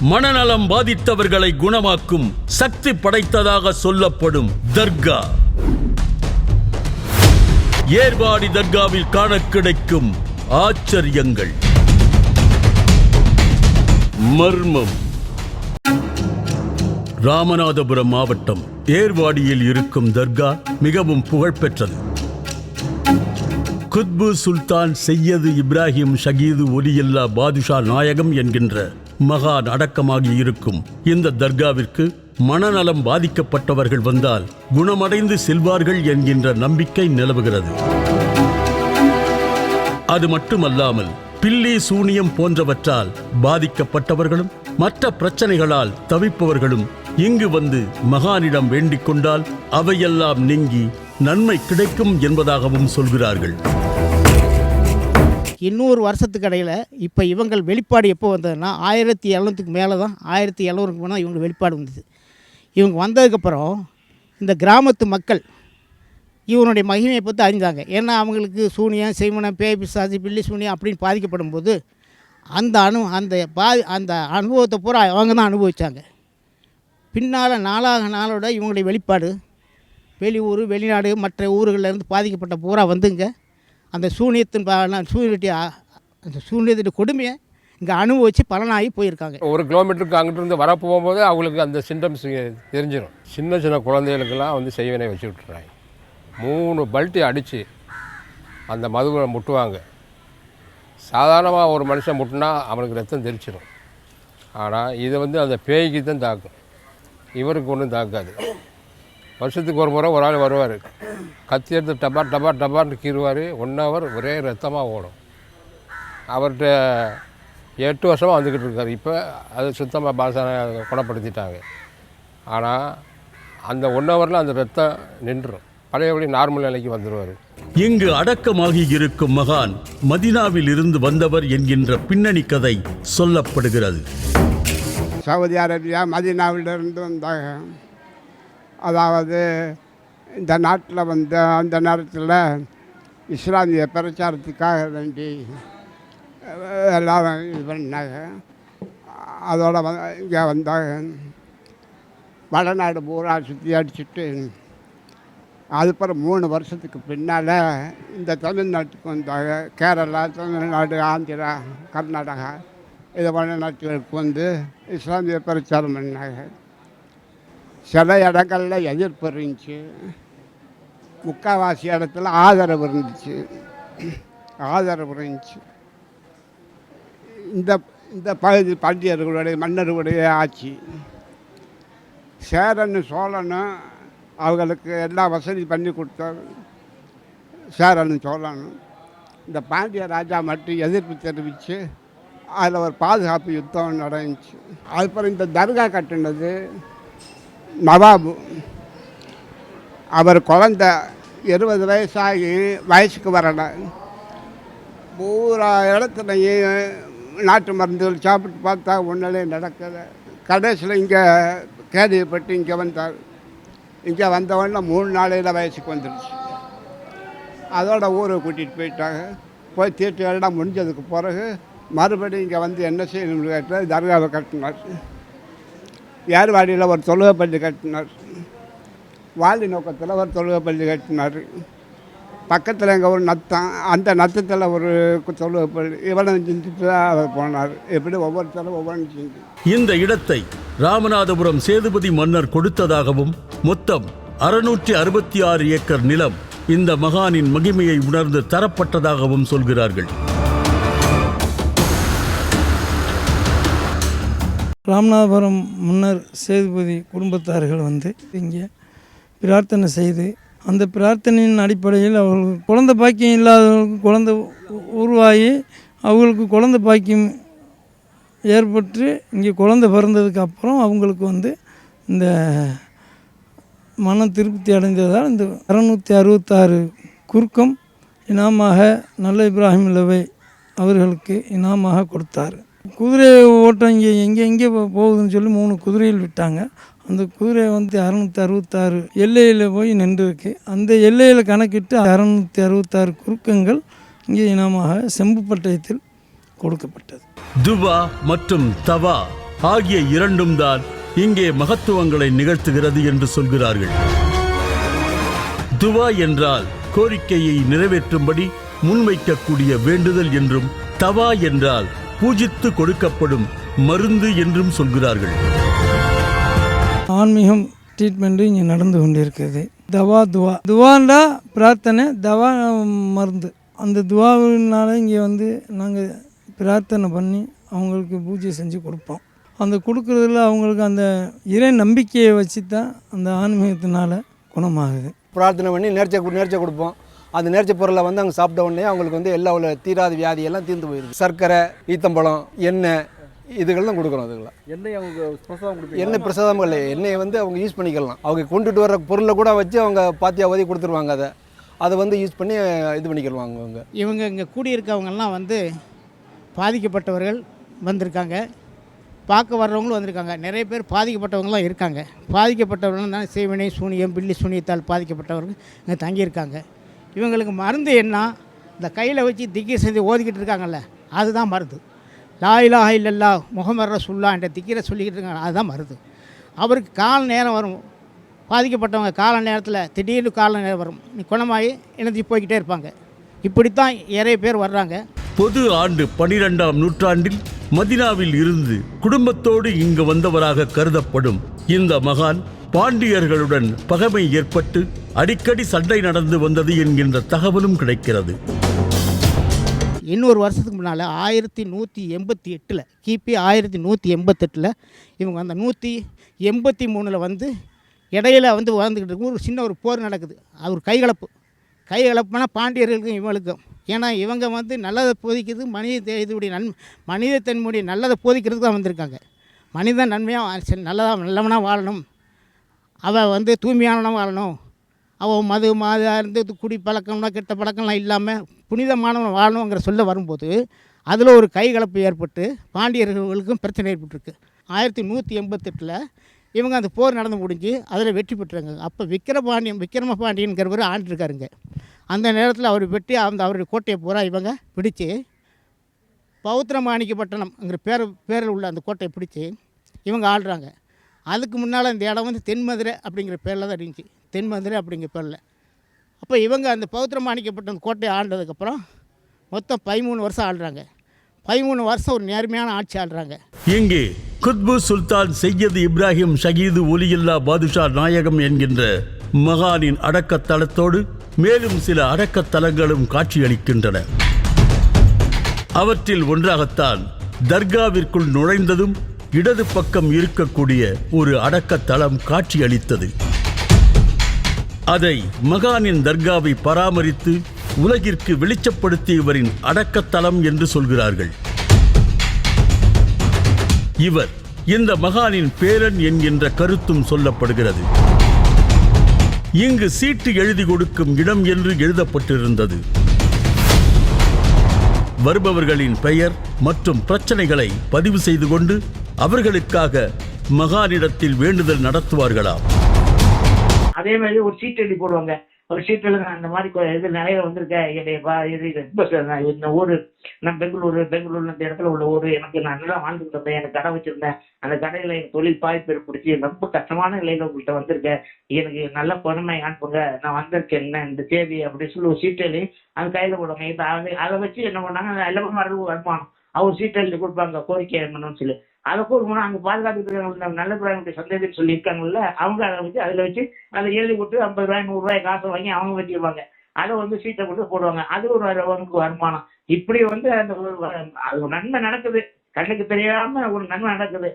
மனநலம் பாதித்தவர்களை குணமாக்கும் சக்தி படைத்ததாக சொல்லப்படும் தர்கா. ஏர்வாடி தர்காவில் காண கிடைக்கும் ஆச்சரியங்கள். மர்மம். ராமநாதபுரம் மாவட்டம் ஏர்வாடியில் இருக்கும் தர்கா மிகவும் புகழ்பெற்றது. குத்பு சுல்தான் செய்யது இப்ராஹிம் ஷகீது ஒலியல்லா பாதுஷா நாயகம் என்கின்ற மகான் அடக்கமாகி இருக்கும். இந்த தர்காவிற்கு மனநலம் பாதிக்கப்பட்டவர்கள் வந்தால் குணமடைந்து செல்வார்கள் என்கின்ற நம்பிக்கை நிலவுகிறது. அது மட்டுமல்லாமல் பில்லி சூனியம் போன்றவற்றால் பாதிக்கப்பட்டவர்களும் மற்ற பிரச்சனைகளால் தவிப்பவர்களும் இங்கு வந்து மகானிடம் வேண்டிக் கொண்டால் அவையெல்லாம் நீங்கி நன்மை கிடைக்கும் என்பதாகவும் சொல்கிறார்கள். இன்னொரு வருஷத்துக்கு இடையில் இப்போ இவங்கள் வெளிப்பாடு எப்போ வந்ததுன்னா ஆயிரத்தி எழுநூத்துக்கு மேலே தான் ஆயிரத்தி எழுநூறுக்கு மேலே இவங்க வெளிப்பாடு வந்தது. இவங்க வந்ததுக்கப்புறம் இந்த கிராமத்து மக்கள் இவனுடைய மகிமையை பற்றி அறிஞ்சாங்க. ஏன்னா அவங்களுக்கு சூனியம் செய்மனம் பேய் பிசாசி பில்லி சூனியம் அப்படின்னு பாதிக்கப்படும் போது அந்த அனு அந்த பா அந்த அனுபவத்தை பூரா அவங்க தான் அனுபவித்தாங்க பின்னால் நாளாக நாளோட இவங்களுடைய வெளிப்பாடு வெளியூர் வெளிநாடு மற்ற ஊர்களில் இருந்து பாதிக்கப்பட்ட பூரா வந்துங்க. அந்த சூனியத்தின் ப- அந்த சூனியத்தின் கொடுமையை இங்கே அனுபவித்து பலனாகி போயிருக்காங்க. ஒரு கிலோமீட்டருக்கு அங்கிட்டு இருந்து வர போகும்போது அவங்களுக்கு அந்த சிம்டம்ஸ் தெரிஞ்சிடும் சின்ன சின்ன குழந்தைகளுக்கெல்லாம் வந்து செய்வினை வச்சு விட்டுறாங்க. மூணு பல்ட்டி அடித்து அந்த மதுவை முட்டுவாங்க. சாதாரணமாக ஒரு மனுஷன் முட்டினா அவனுக்கு ரத்தம் தெரிச்சிடும் ஆனால் இதை வந்து அந்த பேய்க்கு தான் தாக்கும். இவருக்கு ஒன்றும் தாக்காது. வருஷத்துக்கு ஒரு முறை ஒரு ஆள் வருவார். கத்தி எடுத்து டபா டபா டபான்னு கீறுவார். ஒன் ஹவர் ஒரே ரத்தமாக ஓடும். அவர்கிட்ட எட்டு வருஷமாக வந்துக்கிட்டு இருக்காரு. இப்போ அது சுத்தமாக பாசன குணப்படுத்திட்டாங்க. ஆனால் அந்த ஒன் ஹவரில் அந்த ரத்தம் நின்றுடும் பழையபடி நார்மல் நிலைக்கு வந்துடுவார் இங்கு அடக்கமாகி இருக்கும் மகான் மதினாவில் இருந்து வந்தவர் என்கின்ற பின்னணி கதை சொல்லப்படுகிறது. சவுதி அரேபியா மதீனாவிலிருந்து வந்தாங்க. அதாவது இந்த நாட்டில் வந்த அந்த நேரத்தில் இஸ்லாமிய பிரச்சாரத்துக்காக வேண்டி எல்லோரும் எல்லாரும் இது பண்ணாங்க. அதோட வ இங்கே வந்தாங்க. வடநாடு பூரா சுற்றி அடிச்சுட்டு அதுக்கப்புறம் மூணு வருஷத்துக்கு பின்னால் இந்த தமிழ்நாட்டுக்கு வந்தாங்க. கேரளா தமிழ்நாடு ஆந்திரா கர்நாடகா இது போன்ற வந்து இஸ்லாமிய பிரச்சாரம் பண்ணாங்க. சில இடங்கள்ல எதிர்ப்பு இருந்துச்சு முக்கால்வாசி இடத்துல ஆதரவு இருந்துச்சு. ஆதரவு இருந்துச்சு. இந்த இந்த பகுதி பாண்டியர்களுடைய மன்னர்களுடைய ஆட்சி. சேரன் சோழனும் அவங்களுக்கு எல்லா வசதி பண்ணி கொடுத்தாரு சேரன் சோழனும். இந்த பாண்டிய ராஜா மட்டும் எதிர்ப்பு தெரிவித்து அதில் ஒரு பாதுகாப்பு யுத்தம் நடந்துச்சு. அதுக்கப்புறம் இந்த தர்கா கட்டினது நவாபு அவர் குழந்த இருபது வயசாகி வயசுக்கு வரலை. பூரா இடத்துலையும் நாட்டு மருந்துகள் சாப்பிட்டு பார்த்தா ஒன்றிலே நடக்கலை. கடைசியில் இங்கே கேள்விப்பட்டு இங்கே வந்தார். இங்கே வந்தவொடனே மூணு நாளையில் வயசுக்கு வந்துடுச்சு அதோட ஊரை கூட்டிகிட்டு போயிட்டாங்க. போய் தீட்டு எல்லாம் முடிஞ்சதுக்கு பிறகு மறுபடியும் இங்கே வந்து என்ன செய்யணும்னு கேட்டால் தர்காவை கட்டினார். ஏர்வாடியில் ஒரு தொழுகை பள்ளி கட்டினார்? வாலி நோக்கத்தில் ஒரு தொழுகை பள்ளி கட்டினார். பக்கத்தில் எங்கள் ஒரு நத்தம் அந்த நத்தத்தில் ஒரு தொழுகை பள்ளி இவ்வளவு செஞ்சுட்டு அவர் போனார். இப்படி ஒவ்வொருத்தரும் ஒவ்வொரு செஞ்சு இந்த இடத்தை ராமநாதபுரம் சேதுபதி மன்னர் கொடுத்ததாகவும் மொத்தம் அறுநூற்றி அறுபத்தி ஆறு ஏக்கர் நிலம் இந்த மகானின் மகிமையை உணர்ந்து தரப்பட்டதாகவும் சொல்கிறார்கள். ராமநாதபுரம் முன்னர் சேதுபதி குடும்பத்தார்கள் வந்து இங்கே பிரார்த்தனை செய்து அந்த பிரார்த்தனையின் அடிப்படையில் அவர்கள் குழந்த பாக்கியம் இல்லாதவர்களுக்கு குழந்த உருவாகி அவங்களுக்கு குழந்தை பாக்கியம் ஏற்பட்டு இங்கே குழந்தை பிறந்ததுக்கு அப்புறம் அவங்களுக்கு வந்து இந்த மன திருப்தி அடைந்ததால் இந்த அறநூற்றி அறுபத்தாறு குறுக்கம் இனாமாக நல்ல இப்ராஹிம் லவை அவர்களுக்கு இனாமாக கொடுத்தார். குதிரை ஓட்டம் இங்கே எங்கே எங்கே போகுதுன்னு சொல்லி மூணு குதிரையில் விட்டாங்க. அந்த குதிரை வந்து அறநூற்றி அறுபத்தாறு எல்லையில் போய் நின்றுருக்கு. அந்த எல்லையில் கணக்கிட்டு அறநூற்றி அறுபத்தாறு குறுக்கங்கள் இங்கே இனமாக செம்பு பட்டயத்தில் கொடுக்கப்பட்டது. துபா மற்றும் தவா ஆகிய இரண்டும் தான் இங்கே மகத்துவங்களை நிகழ்த்துகிறது என்று சொல்கிறார்கள். துவா என்றால் கோரிக்கையை நிறைவேற்றும்படி முன்வைக்கக்கூடிய வேண்டுதல் என்றும் தவா என்றால் பூஜித்து கொடுக்கப்படும் மருந்து என்றும் சொல்கிறார்கள். ஆன்மீகம் ட்ரீட்மெண்ட்டு இங்கே நடந்து கொண்டிருக்கிறது. தவா துவா. துவாண்டா பிரார்த்தனை தவா மருந்து. அந்த துவாவினால இங்கே வந்து நாங்கள் பிரார்த்தனை பண்ணி அவங்களுக்கு பூஜை செஞ்சு கொடுப்போம். அந்த கொடுக்குறதுல அவங்களுக்கு அந்த இறை நம்பிக்கையை வச்சு தான் அந்த ஆன்மீகத்தினால குணமாகுது. பிரார்த்தனை பண்ணி நேர்ச்சை நேர்ச்சை கொடுப்போம். அந்த நேர்ச்சை பொருளை வந்து அவங்க சாப்பிட்ட உடனே அவங்களுக்கு வந்து எல்லா உள்ள தீராத வியாதியெல்லாம் தீர்ந்து போயிருக்கு சர்க்கரை ஈத்தம்பழம் எண்ணெய் இதுகள் தான் கொடுக்குறோம் அதுக்கெல்லாம் எண்ணெய் அவங்க பிரசாதம் கொடுப்பீங்க எண்ணெய் பிரசாதம் இல்லை. எண்ணெயை வந்து அவங்க யூஸ் பண்ணிக்கலாம். அவங்க கொண்டுட்டு வர பொருளை கூட வச்சு அவங்க பாத்தியாவதி கொடுத்துருவாங்க அதை. அதை வந்து யூஸ் பண்ணி இது பண்ணிக்கிடுவாங்க அவங்க இவங்க இங்கே கூடியிருக்கவங்கெல்லாம் வந்து பாதிக்கப்பட்டவர்கள் வந்திருக்காங்க. பார்க்க வர்றவங்களும் வந்திருக்காங்க. நிறைய பேர் பாதிக்கப்பட்டவங்களாம் இருக்காங்க. பாதிக்கப்பட்டவர்கள் தான் சேவனை சூனியம் பில்லி சூனியத்தால் பாதிக்கப்பட்டவர்கள் இங்கே தங்கியிருக்காங்க. இவங்களுக்கு மருந்து என்ன? இந்த கையில் வச்சு திக்கி செஞ்சு ஓதிக்கிட்டு இருக்காங்கல்ல அதுதான் மருந்து. லா இல்லல்லா முகமது ரசுல்லா என்ற திக்கீரை சொல்லிக்கிட்டு இருக்காங்க அதுதான் மருந்து. அவருக்கு கால நேரம் வரும். பாதிக்கப்பட்டவங்க கால நேரத்தில் திடீர்னு கால நேரம் வரும். நீ குணமாகி இணைஞ்சு போய்கிட்டே இருப்பாங்க. இப்படித்தான் நிறைய பேர் வர்றாங்க. பொது ஆண்டு பனிரெண்டாம் நூற்றாண்டில் மதினாவில் இருந்து குடும்பத்தோடு இங்கு வந்தவராக கருதப்படும் இந்த மகான் பாண்டியர்களுடன் பகைமை ஏற்பட்டு அடிக்கடி சண்டை நடந்து வந்தது என்கின்ற தகவலும் கிடைக்கிறது. இன்னொரு வருஷத்துக்கு முன்னால் ஆயிரத்தி நூற்றி எண்பத்தி எட்டில் கிபி ஆயிரத்தி நூற்றி எண்பத்தெட்டில் இவங்க அந்த நூற்றி எண்பத்தி மூணில் வந்து இடையில வந்து வாழ்ந்துக்கிட்டு இருக்கும். ஒரு சின்ன ஒரு போர் நடக்குது. அது ஒரு கைகலப்பு. கைகலப்புனா பாண்டியர்களுக்கும் இவங்களுக்கும். ஏன்னா இவங்க வந்து நல்லதை போதிக்கிறது மனித தே- இதுடைய நன் மனித தன்முடைய நல்லதை போதிக்கிறதுக்கு தான் வந்திருக்காங்க. மனிதன் நன்மையாக நல்லதாக நல்லவனாக வாழணும். அவள் வந்து தூய்மையானவனாக வாழணும். அவன் மது மாது இருந்து குடி பழக்கம்னா கெட்ட பழக்கம்லாம் இல்லாமல் புனிதமானவன் வாழணுங்கிற சொல்ல வரும்போது அதில் ஒரு கைகலப்பு ஏற்பட்டு பாண்டியர்களுக்கும் பிரச்சனை ஏற்பட்டிருக்கு. ஆயிரத்தி நூற்றி எண்பத்தெட்டில் இவங்க அந்த போர் நடந்து முடிஞ்சு அதில் வெற்றி பெற்றாங்க. அப்போ விக்கிரபாண்டியன் விக்ரம பாண்டியன்கிறவர் ஆண்டிருக்காருங்க. அந்த நேரத்தில் அவர் வெட்டி அந்த அவருடைய கோட்டையை பூரா இவங்க பிடிச்சு பௌத்திரமாணிக்கப்பட்டினம்ங்கிற பேர் பேரில் உள்ள அந்த கோட்டையை பிடிச்சி இவங்க ஆள்றாங்க. அதுக்கு முன்னால் இந்த இடம் வந்து தென்மதுரை அப்படிங்கிற பேரில் தான் இருந்துச்சு. தென்மதுரை அப்படிங்கிற பேரில். அப்போ இவங்க அந்த பௌத்திரமாணிக்கப்பட்ட கோட்டையை ஆண்டதுக்கப்புறம் மொத்தம் பதிமூணு வருஷம் ஆள்றாங்க. பதிமூணு வருஷம் ஒரு நேர்மையான ஆட்சி ஆள்றாங்க. இங்கு குத்பு சுல்தான் செய்யது இப்ராஹிம் ஷகீது ஒலியில்லா பாதுஷா நாயகம் என்கின்ற மகானின் அடக்கத்தலத்தோடு மேலும் சில அடக்கத்தலங்களும் காட்சியளிக்கின்றன. அவற்றில் ஒன்றாகத்தான் தர்காவிற்குள் நுழைந்ததும் இடது பக்கம் இருக்கக்கூடிய ஒரு அடக்கத்தளம் காட்சியளித்தது. அதை மகானின் தர்காவை பராமரித்து உலகிற்கு வெளிச்சப்படுத்தியவரின் அடக்கத்தலம் என்று சொல்கிறார்கள். இவர் இந்த மகானின் பேரன் என்கின்ற கருத்தும் சொல்லப்படுகிறது. இங்கு சீட்டு எழுதி கொடுக்கும் இடம் என்று எழுதப்பட்டிருந்தது. வருபவர்களின் பெயர் மற்றும் பிரச்சனைகளை பதிவு செய்து கொண்டு அவர்களுக்காக மகானிடத்தில் வேண்டுதல் நடத்துவார்களாம் அதே மாதிரி ஒரு சீட் எழுதி போடுவாங்க. ஒரு சீட்டில் நான் அந்த மாதிரி இது நிறைய வந்திருக்கேன் என்னுடைய பா- இது நான் இந்த ஊர் நான் பெங்களூர் பெங்களூர்ல இந்த இடத்துல உள்ள ஊர் எனக்கு நான் நல்லா வாழ்ந்துட்டு இருந்தேன் எனக்கு கடை வச்சிருந்தேன் அந்த கடையில் எனக்கு தொழில் பாய்ப்பு பிடிச்சி ரொம்ப கஷ்டமான நிலையில உங்கள்கிட்ட வந்திருக்கேன் எனக்கு நல்ல பணமை அனுப்புங்க நான் வந்திருக்கேன் என்ன இந்த தேதி அப்படின்னு சொல்லி ஒரு சீட்டு எழுதி அது கையில் போடுவாங்க. இப்போ அதை அதை வச்சு என்ன பண்ணாங்க எல்லாமே மரபு வருமானம். அவர் சீட்டு எழுதி கொடுப்பாங்க கோரிக்கை என்னன்னு சொல்லி. அதை கொடுக்கணும் அங்கே பாதுகாத்துட்டு இருக்காங்க நல்ல பிராயனுடைய சந்தேகம்னு சொல்லியிருக்காங்கல்ல அவங்க அதை வச்சு அதில் வச்சு அதை எழுதி கொடுத்து ஐம்பது ரூபாய் நூறுரூவாய் காசை வாங்கி அவங்க வச்சிருப்பாங்க. அதை வந்து சீட்டை கொண்டு போடுவாங்க. அது ஒரு அவங்களுக்கு வருமானம். இப்படி வந்து அந்த அது ஒரு நன்மை நடக்குது. கண்ணுக்கு தெரியாம ஒரு நன்மை நடக்குது.